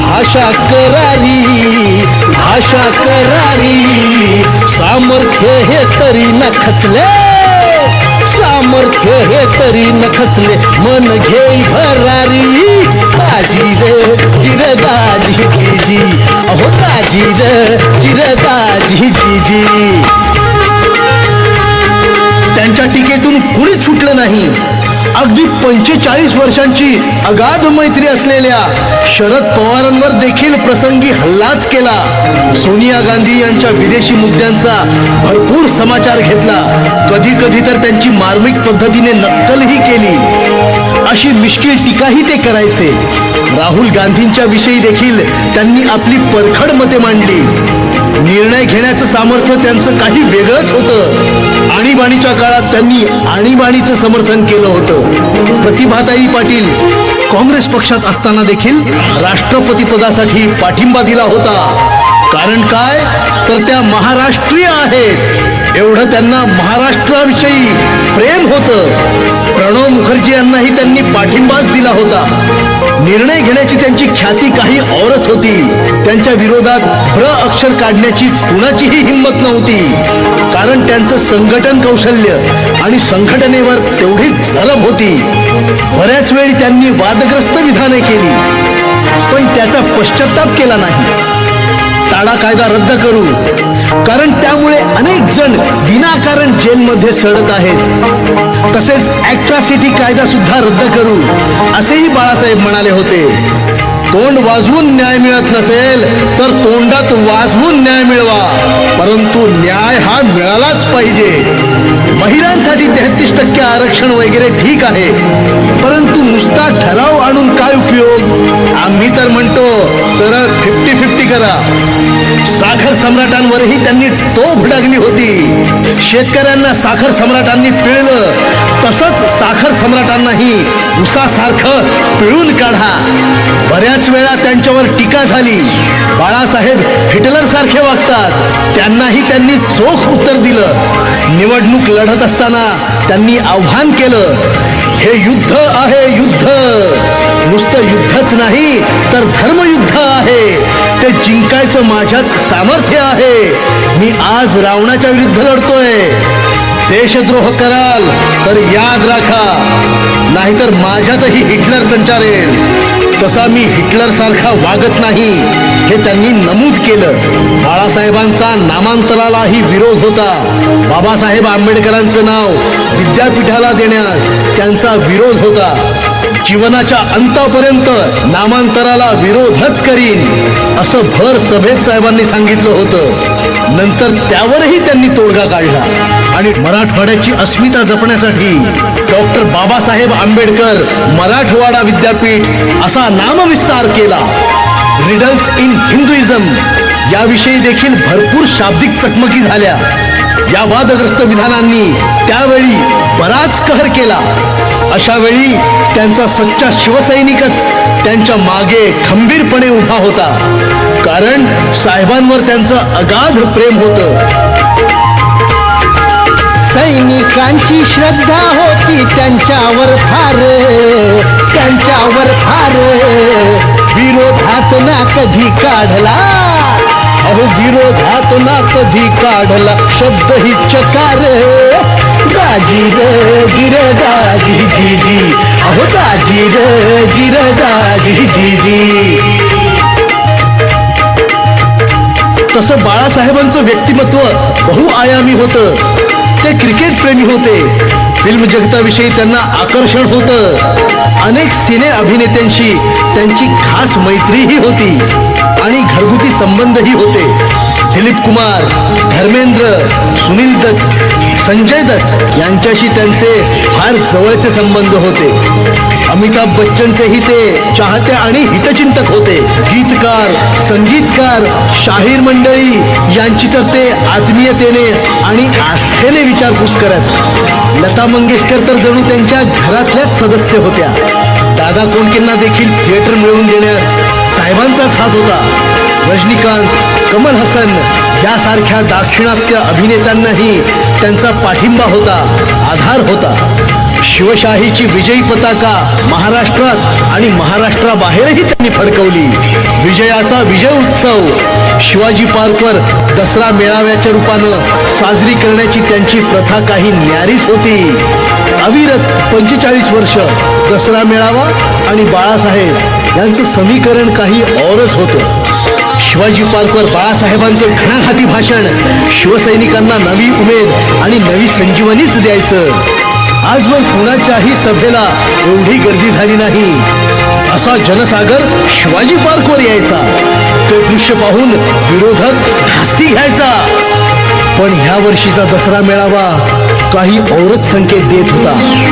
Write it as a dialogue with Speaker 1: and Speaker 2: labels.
Speaker 1: भाषा करारी भाषा करारी. सामर्थ्य हे तरी न खचले. सामर्थ्य हे तरी न खचले. मन घेई भरारी. दाजी रे चिरदाजी जीजी अहो दाजी रे चिरदाजी जीजी त्यांच्या टीकेतून कुणीच सुटलं नाही. अगदी पंचेचाळीस वर्षांची अगाध मैत्री असलेल्या शरद पवारांवर देखील प्रसंगी हल्लाच केला. सोनिया गांधी यांच्या विदेशी मुद्द्यांचा भरपूर समाचार घेतला. कधी कधी तर त्यांची मार्मिक पद्धतीने नक्कलही केली. अशी मिश्किल टीकाही ते करायचे. राहुल गांधींच्या विषयी देखील त्यांनी आपली परखड मते मांडली. निर्णय घेण्याचं सामर्थ्य त्यांचं काही वेगळंच होतं. आणीबाणीच्या काळात त्यांनी आणीबाणीचं समर्थन केलं होतं. प्रतिभाताई पाटील काँग्रेस पक्षात असताना देखील राष्ट्रपती पदासाठी पाठिंबा दिला होता. कारण काय? तर त्या महाराष्ट्रीय आहेत. एवढं त्यांना महाराष्ट्राविषयी प्रेम होतं. प्रणव मुखर्जी यांनाही त्यांनी पाठिंबाच दिला होता. निर्णय घेण्याची त्यांची ख्याती काही औरच होती. त्यांच्या विरोधात प्र अक्षर काढण्याची कुणाचीही हिंमत नव्हती. कारण त्यांचं संघटन कौशल्य आणि संघटनेवर तेवढी जरब होती. बऱ्याच वेळी त्यांनी वादग्रस्त विधाने केली. पण त्याचा पश्चाताप केला नाही. ताडा कायदा रद्द करू. कारण त्यामुळे अनेक जण विनाकारण जेलमध्ये सडत आहेत. तसेच ऍट्रॉसिटी कायदा सुद्धा रद्द करू असेही बाळासाहेब म्हणाले होते. तोंड वाजवून न्याय मिळत नसेल तर तोंडात वाजवून न्याय मिळवा. परंतु न्याय हा मिळालाच पाहिजे. महिलांसाठी तेहतीस टक्के आरक्षण वगैरे ठीक आहे परंतु नुसता ठराव आणून काय उपयोग? आम्ही तर म्हणतो सरळ फिफ्टी फिफ्टी करा. साखर सम्राटांवरही त्यांनी तोफ डागली होती. शेतकऱ्यांना साखर सम्राटांनी पिळलं. तसंच साखर सम्राटांनाही उसासारखं पिळून काढा. बऱ्याच वेळा त्यांच्यावर टीका झाली. बाळासाहेब हिटलर सारखे वागतात. त्यांनाही त्यांनी चोख उत्तर दिलं. निवडणूक लढत असताना त्यांनी आव्हान केलं. हे युद्ध आहे युद्ध. नुसतं युद्धच नाही तर धर्मयुद्ध आहे. ते जिंकायचं माझ्यात सामर्थ्य आहे. मी आज रावणाच्या विरुद्ध लढतोय. देशद्रोह कराल तर याद राखा. नाहीतर माझ्यातही हिटलर संचारेल तसा मी हिटलर सारखा वागत नाही. हे त्यांनी नमूद केलं. बाळासाहेबांचा नामांतरालाही विरोध होता. बाबासाहेब आंबेडकरांचं नाव विद्यापीठाला देण्यास त्यांचा विरोध होता. जीवनाच्या अंतापर्यंत नामांतराला विरोधच करीन असं भर सभेत साहेबांनी सांगितलं होतं. नंतर त्यावरही त्यांनी तोडगा काढला. आणि मराठवाड्याची अस्मिता जपण्यासाठी डॉक्टर बाबासाहेब आंबेडकर मराठवाडा विद्यापीठ असा नामविस्तार केला. रिडल्स इन हिंदुइझम याविषयी देखील भरपूर शाब्दिक चकमकी झाल्या. या वादग्रस्त विधानांनी त्यावेळी बराच कहर केला. अशा वेळी त्यांचा सच्चा शिवसैनिकच त्यांच्या मागे खंबीरपणे उभा होता. कारण साहेबांवर त्यांचं अगाध प्रेम होतं. सैनिकांची श्रद्धा होती त्यांच्यावर फार. त्यांच्यावर फार. विरोधात ना कधी काढला? अहो विरोधात ना कधी काढला? शब्द ही चकार. दाजी रे जिर दाजी जी जी अहो दाजी रे जिर दाजी जी जी तसं बाळासाहेबांचं व्यक्तिमत्व बहुआयामी होतं. ते क्रिकेट प्रेमी होते. फिल्म जगताविषयी त्यांना आकर्षण होतं. अनेक सिने अभिनेत्यांशी त्यांची खास मैत्रीही होती. आणि घरगुती संबंधही होते. दिलीप कुमार धर्मेंद्र सुनील दत्त संजय दत्त यांच्याशी त्यांचे फार जवळचे संबंध होते. अमिताभ बच्चनचेही ते चाहते आणि हितचिंतक होते. गीतकार संगीतकार शाहीर मंडळी यांची तर ते आत्मीयतेने आणि आस्थेने विचारपूस करत. लता मंगेशकर तर जणू त्यांच्या घरातल्याच सदस्य होत्या. दादा कोंडकेंना देखील थिएटर मिळवून देण्यास साहेबांचाच हात होता. रजनीकांत कमल हसन यासारख्या दाक्षिणात्य अभिनेत्यांनाही त्यांचा पाठिंबा होता आधार होता. शिवशाहीची विजयी पताका महाराष्ट्रात आणि महाराष्ट्राबाहेरही त्यांनी फडकवली. विजयाचा विजय उत्सव शिवाजी पार्कवर दसरा मेळाव्याच्या रूपानं साजरी करण्याची त्यांची प्रथा काही न्यारीच होती. अविरत पंचेचाळीस वर्ष दसरा मेळावा आणि बाळासाहेब यांचं समीकरण काही औरच होतं. शिवाजी पार्कवर बाळासाहेबांचं घणाघाती भाषण. शिवसैनिकांना नवी उमेद आणि नवी संजीवनीच द्यायचं. आजवर कुणाच्याही सभेला एवढी गर्दी झाली नाही. असा जनसागर शिवाजी पार्कवर यायचा. ते दृश्य पाहून विरोधक धास्ती घ्यायचा. पण ह्या वर्षीचा दसरा मेळावा काही औरच संकेत देत होता.